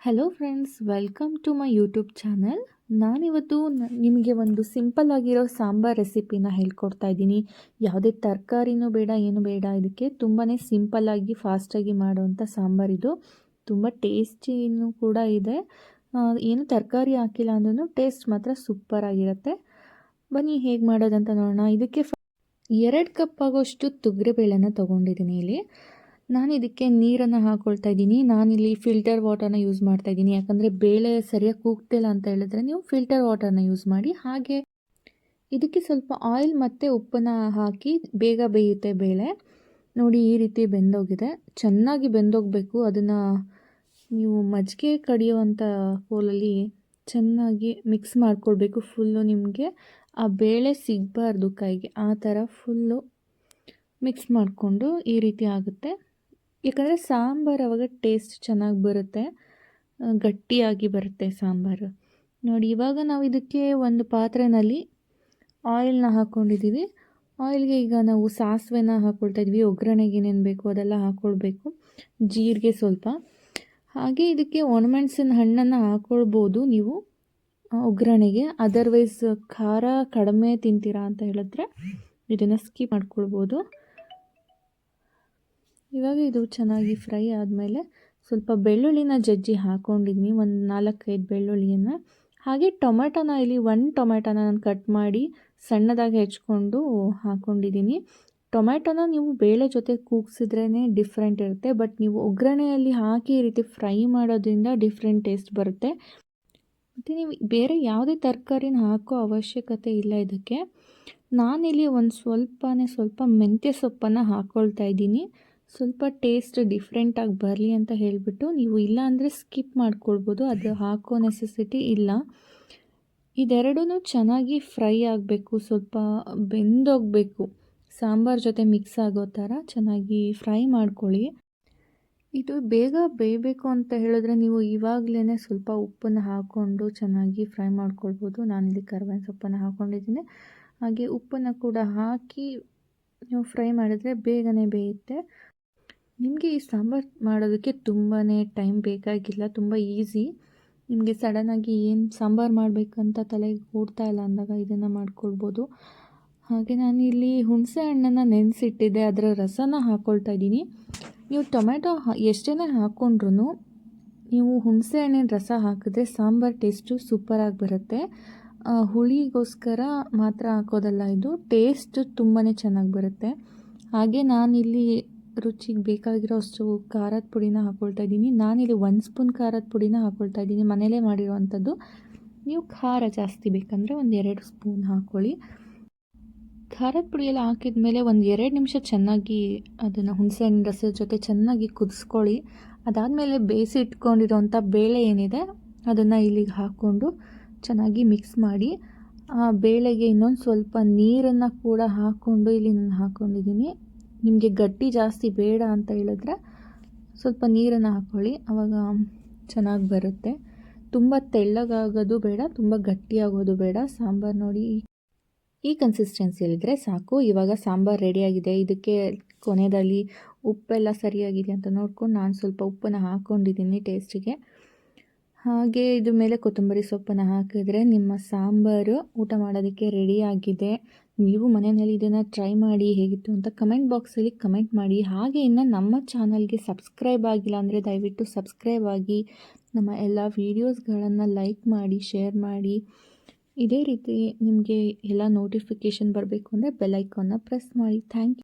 Hello friends welcome to my YouTube channel ನಾನಿವತ್ತು ನಿಮಗೆ ಒಂದು ಸಿಂಪಲ್ ಆಗಿರೋ ಸಾಂಬಾರ್ ರೆಸಿಪಿನ ಹೇಳ್ಕೊಡ್ತಾ ಇದ್ದೀನಿ. ಯಾವುದೇ ತರಕಾರಿನೂ ಬೇಡ, ಏನು ಬೇಡ, ಇದಕ್ಕೆ ತುಂಬಾ ಸಿಂಪಲ್ಲಾಗಿ ಫಾಸ್ಟಾಗಿ ಮಾಡುವಂಥ ಸಾಂಬಾರಿದು ತುಂಬ ಟೇಸ್ಟಿನೂ ಕೂಡ ಇದೆ. ಏನು ತರಕಾರಿ ಹಾಕಿಲ್ಲ ಅಂದ್ರೂ ಟೇಸ್ಟ್ ಮಾತ್ರ ಸೂಪರಾಗಿರುತ್ತೆ ಬನ್ನಿ, ಹೇಗೆ ಮಾಡೋದಂತ ನೋಡೋಣ. ಇದಕ್ಕೆ ಎರಡು ಕಪ್ ಆಗೋಷ್ಟು ತೊಗರಿಬೇಳೆನ ತೊಗೊಂಡಿದ್ದೀನಿ ಇಲ್ಲಿ. ನಾನು ಇದಕ್ಕೆ ನೀರನ್ನು ಹಾಕ್ಕೊಳ್ತಾ ಇದ್ದೀನಿ. ನಾನಿಲ್ಲಿ ಫಿಲ್ಟರ್ ವಾಟರ್ನ ಯೂಸ್ ಮಾಡ್ತಾ ಇದ್ದೀನಿ. ಯಾಕಂದರೆ ಬೇಳೆ ಸರಿಯಾಗಿ ಕೂಗ್ತಿಲ್ಲ ಅಂತ ಹೇಳಿದ್ರೆ ನೀವು ಫಿಲ್ಟರ್ ವಾಟರ್ನ ಯೂಸ್ ಮಾಡಿ. ಹಾಗೆ ಇದಕ್ಕೆ ಸ್ವಲ್ಪ ಆಯಿಲ್ ಮತ್ತು ಉಪ್ಪನ್ನು ಹಾಕಿ ಬೇಗ ಬೇಯುತ್ತೆ ಬೇಳೆ. ನೋಡಿ ಈ ರೀತಿ ಬೆಂದೋಗಿದೆ. ಚೆನ್ನಾಗಿ ಬೆಂದೋಗಬೇಕು. ಅದನ್ನು ನೀವು ಮಜ್ಜಿಗೆ ಕಡಿಯುವಂಥ ಕೋಲಲ್ಲಿ ಚೆನ್ನಾಗಿ ಮಿಕ್ಸ್ ಮಾಡ್ಕೊಳ್ಬೇಕು ಫುಲ್ಲು ನಿಮಗೆ. ಆ ಬೇಳೆ ಸಿಗಬಾರ್ದು ಕೈಗೆ. ಆ ಥರ ಫುಲ್ಲು ಮಿಕ್ಸ್ ಮಾಡಿಕೊಂಡು ಈ ರೀತಿ ಆಗುತ್ತೆ. ಯಾಕಂದರೆ ಸಾಂಬಾರು ಅವಾಗ ಟೇಸ್ಟ್ ಚೆನ್ನಾಗಿ ಬರುತ್ತೆ ಗಟ್ಟಿಯಾಗಿ ಬರುತ್ತೆ ಸಾಂಬಾರು. ನೋಡಿ, ಇವಾಗ ನಾವು ಇದಕ್ಕೆ ಒಂದು ಪಾತ್ರೆಯಲ್ಲಿ ಆಯಿಲ್ನ ಹಾಕ್ಕೊಂಡಿದ್ದೀವಿ ಆಯಿಲ್ಗೆ ಈಗ ನಾವು ಸಾಸಿವೆನ ಹಾಕ್ಕೊಳ್ತಾ ಇದ್ವಿ, ಒಗ್ಗರಣೆಗೆ ಏನೇನು ಬೇಕು ಅದೆಲ್ಲ ಹಾಕ್ಕೊಳ್ಬೇಕು ಜೀರಿಗೆ ಸ್ವಲ್ಪ. ಹಾಗೆ ಇದಕ್ಕೆ ಒಣಮೆಣಸಿನ ಹಣ್ಣನ್ನು ಹಾಕ್ಕೊಳ್ಬೋದು ನೀವು ಒಗ್ಗರಣೆಗೆ. ಅದರ್ವೈಸ್ ಖಾರ ಕಡಿಮೆ ತಿಂತೀರಾ ಅಂತ ಹೇಳಿದ್ರೆ ಇದನ್ನು ಸ್ಕಿಪ್ ಮಾಡ್ಕೊಳ್ಬೋದು. ಇವಾಗ ಇದು ಚೆನ್ನಾಗಿ ಫ್ರೈ ಆದಮೇಲೆ ಸ್ವಲ್ಪ ಬೆಳ್ಳುಳ್ಳಿನ ಜಜ್ಜಿ ಹಾಕ್ಕೊಂಡಿದ್ದೀನಿ ಒಂದು ನಾಲ್ಕೈದು ಬೆಳ್ಳುಳ್ಳಿಯನ್ನು. ಹಾಗೆ ಟೊಮೆಟೊನ ಇಲ್ಲಿ ಒಂದು ಟೊಮೆಟೊನ ನಾನು ಕಟ್ ಮಾಡಿ ಸಣ್ಣದಾಗಿ ಹೆಚ್ಕೊಂಡು ಹಾಕ್ಕೊಂಡಿದ್ದೀನಿ ಟೊಮೆಟೊನ ನೀವು ಬೇಳೆ ಜೊತೆ ಕೂಗ್ಸಿದ್ರೇ ಡಿಫ್ರೆಂಟ್ ಇರುತ್ತೆ. ಬಟ್ ನೀವು ಒಗ್ಗರಣೆಯಲ್ಲಿ ಹಾಕಿ ಈ ರೀತಿ ಫ್ರೈ ಮಾಡೋದ್ರಿಂದ ಡಿಫ್ರೆಂಟ್ ಟೇಸ್ಟ್ ಬರುತ್ತೆ. ಮತ್ತು ನೀವು ಬೇರೆ ಯಾವುದೇ ತರಕಾರಿನ ಹಾಕೋ ಅವಶ್ಯಕತೆ ಇಲ್ಲ ಇದಕ್ಕೆ. ನಾನಿಲ್ಲಿ ಒಂದು ಸ್ವಲ್ಪನೇ ಸ್ವಲ್ಪ ಮೆಂತ್ಯ ಸೊಪ್ಪನ್ನು ಹಾಕ್ಕೊಳ್ತಾ ಇದ್ದೀನಿ. ಸ್ವಲ್ಪ ಟೇಸ್ಟ್ ಡಿಫ್ರೆಂಟಾಗಿ ಬರಲಿ ಅಂತ ಹೇಳಿಬಿಟ್ಟು ನೀವು ಇಲ್ಲ ಅಂದರೆ ಸ್ಕಿಪ್ ಮಾಡ್ಕೊಳ್ಬೋದು. ಅದು ಹಾಕೋ ನೆಸೆಸಿಟಿ ಇಲ್ಲ. ಇದೆರಡೂ ಚೆನ್ನಾಗಿ ಫ್ರೈ ಆಗಬೇಕು. ಸ್ವಲ್ಪ ಬೆಂದೋಗಬೇಕು. ಸಾಂಬಾರ್ ಜೊತೆ ಮಿಕ್ಸ್ ಆಗೋ ಥರ ಚೆನ್ನಾಗಿ ಫ್ರೈ ಮಾಡ್ಕೊಳ್ಳಿ. ಇದು ಬೇಗ ಬೇಯಬೇಕು ಅಂತ ಹೇಳಿದ್ರೆ ನೀವು ಇವಾಗಲೇ ಸ್ವಲ್ಪ ಉಪ್ಪನ್ನು ಹಾಕ್ಕೊಂಡು ಚೆನ್ನಾಗಿ ಫ್ರೈ ಮಾಡ್ಕೊಳ್ಬೋದು. ನಾನಿಲ್ಲಿ ಕರ್ಬೇವಿನ ಸೊಪ್ಪನ್ನು ಹಾಕ್ಕೊಂಡಿದ್ದೀನಿ ಹಾಗೆ ಉಪ್ಪನ್ನು ಕೂಡ ಹಾಕಿ ನೀವು ಫ್ರೈ ಮಾಡಿದರೆ ಬೇಗನೆ ಬೇಯುತ್ತೆ. ನಿಮಗೆ ಈ ಸಾಂಬಾರು ಮಾಡೋದಕ್ಕೆ ತುಂಬಾ ಟೈಮ್ ಬೇಕಾಗಿಲ್ಲ, ತುಂಬ ಈಸಿ ನಿಮಗೆ ಸಡನ್ನಾಗಿ ಏನು ಸಾಂಬಾರು ಮಾಡಬೇಕಂತ ತಲೆಗೆ ಓಡ್ತಾ ಇಲ್ಲ ಅಂದಾಗ ಇದನ್ನು ಮಾಡ್ಕೊಳ್ಬೋದು. ಹಾಗೆ ನಾನು ಇಲ್ಲಿ ಹುಣಸೆ ಹಣ್ಣನ್ನು ನೆನೆಸಿಟ್ಟಿದ್ದೆ, ಅದರ ರಸನ ಹಾಕ್ಕೊಳ್ತಾ ಇದ್ದೀನಿ. ನೀವು ಟೊಮೆಟೊ ಎಷ್ಟೇ ಹಾಕ್ಕೊಂಡ್ರು ನೀವು ಹುಣಸೆ ಹಣ್ಣಿನ ರಸ ಹಾಕಿದ್ರೆ ಸಾಂಬಾರು ಟೇಸ್ಟು ಸೂಪರಾಗಿ ಬರುತ್ತೆ. ಹುಳಿಗೋಸ್ಕರ ಮಾತ್ರ ಹಾಕೋದಲ್ಲ ಇದು ಟೇಸ್ಟ್ ತುಂಬಾ ಚೆನ್ನಾಗಿ ಬರುತ್ತೆ. ಹಾಗೆ ನಾನಿಲ್ಲಿ ರುಚಿಗೆ ಬೇಕಾಗಿರೋ ಅಷ್ಟು ಖಾರದ ಪುಡಿನ ಹಾಕ್ಕೊಳ್ತಾ ಇದ್ದೀನಿ. ನಾನಿಲ್ಲಿ ಒಂದು ಸ್ಪೂನ್ ಖಾರದ ಪುಡಿನ ಹಾಕ್ಕೊಳ್ತಾ ಇದ್ದೀನಿ. ಮನೇಲೇ ಮಾಡಿರೋವಂಥದ್ದು. ನೀವು ಖಾರ ಜಾಸ್ತಿ ಬೇಕಂದರೆ ಒಂದು ಎರಡು ಸ್ಪೂನ್ ಹಾಕ್ಕೊಳ್ಳಿ ಖಾರದ ಪುಡಿಯೆಲ್ಲ ಹಾಕಿದ ಮೇಲೆ ಒಂದು ಎರಡು ನಿಮಿಷ ಚೆನ್ನಾಗಿ ಅದನ್ನು ಹುಣಸೆಹಣ್ಣು ರಸದ ಜೊತೆ ಚೆನ್ನಾಗಿ ಕುದಿಸ್ಕೊಳ್ಳಿ. ಅದಾದಮೇಲೆ ಬೇಯಿಸಿ ಇಟ್ಕೊಂಡಿರೋಂಥ ಬೇಳೆ ಏನಿದೆ, ಅದನ್ನು ಇಲ್ಲಿಗೆ ಹಾಕ್ಕೊಂಡು ಚೆನ್ನಾಗಿ ಮಿಕ್ಸ್ ಮಾಡಿ. ಆ ಬೇಳೆಗೆ ಇನ್ನೊಂದು ಸ್ವಲ್ಪ ನೀರನ್ನು ಕೂಡ ಹಾಕ್ಕೊಂಡು ಇಲ್ಲಿ ನಾನು ಹಾಕ್ಕೊಂಡಿದ್ದೀನಿ ನಿಮಗೆ ಗಟ್ಟಿ ಜಾಸ್ತಿ ಬೇಡ ಅಂತ ಹೇಳಿದ್ರೆ ಸ್ವಲ್ಪ ನೀರನ್ನು ಹಾಕ್ಕೊಳ್ಳಿ ಆವಾಗ ಚೆನ್ನಾಗಿ ಬರುತ್ತೆ. ತುಂಬ ತೆಳ್ಳಗಾಗೋದು ಬೇಡ, ತುಂಬ ಗಟ್ಟಿಯಾಗೋದು ಬೇಡ. ಸಾಂಬಾರು ನೋಡಿ. ಈ ಕನ್ಸಿಸ್ಟೆನ್ಸಿಯಲ್ಲಿದ್ದರೆ ಸಾಕು. ಇವಾಗ ಸಾಂಬಾರು ರೆಡಿಯಾಗಿದೆ ಇದಕ್ಕೆ ಕೊನೆಯಲ್ಲಿ ಉಪ್ಪೆಲ್ಲ ಸರಿಯಾಗಿದೆ ಅಂತ ನೋಡ್ಕೊಂಡು ನಾನು ಸ್ವಲ್ಪ ಉಪ್ಪನ್ನು ಹಾಕ್ಕೊಂಡಿದ್ದೀನಿ ಟೇಸ್ಟಿಗೆ ಹಾಗೆ ಇದು ಮೇಲೆ ಕೊತ್ತಂಬರಿ ಸೊಪ್ಪನ್ನು ಹಾಕಿದ್ರೆ ನಿಮ್ಮ ಸಾಂಬಾರು ಊಟ ಮಾಡೋದಕ್ಕೆ ರೆಡಿಯಾಗಿದೆ ನೀವು ಮನೆಯಲ್ಲಿ ಇದನ್ನು ಟ್ರೈ ಮಾಡಿ ಹೇಗಿತ್ತು ಅಂತ ಕಮೆಂಟ್ ಬಾಕ್ಸಲ್ಲಿ ಕಮೆಂಟ್ ಮಾಡಿ. ಹಾಗೆ ಇನ್ನು ನಮ್ಮ ಚಾನಲ್ಗೆ ಸಬ್ಸ್ಕ್ರೈಬ್ ಆಗಿಲ್ಲ ಅಂದರೆ ದಯವಿಟ್ಟು ಸಬ್ಸ್ಕ್ರೈಬ್ ಆಗಿ. ನಮ್ಮ ಎಲ್ಲ ವೀಡಿಯೋಸ್ಗಳನ್ನು ಲೈಕ್ ಮಾಡಿ ಶೇರ್ ಮಾಡಿ. ಇದೇ ರೀತಿ ನಿಮಗೆ ಎಲ್ಲ ನೋಟಿಫಿಕೇಷನ್ ಬರಬೇಕು ಅಂದರೆ ಬೆಲ್ ಐಕಾನ್ನ ಪ್ರೆಸ್ ಮಾಡಿ. Thank you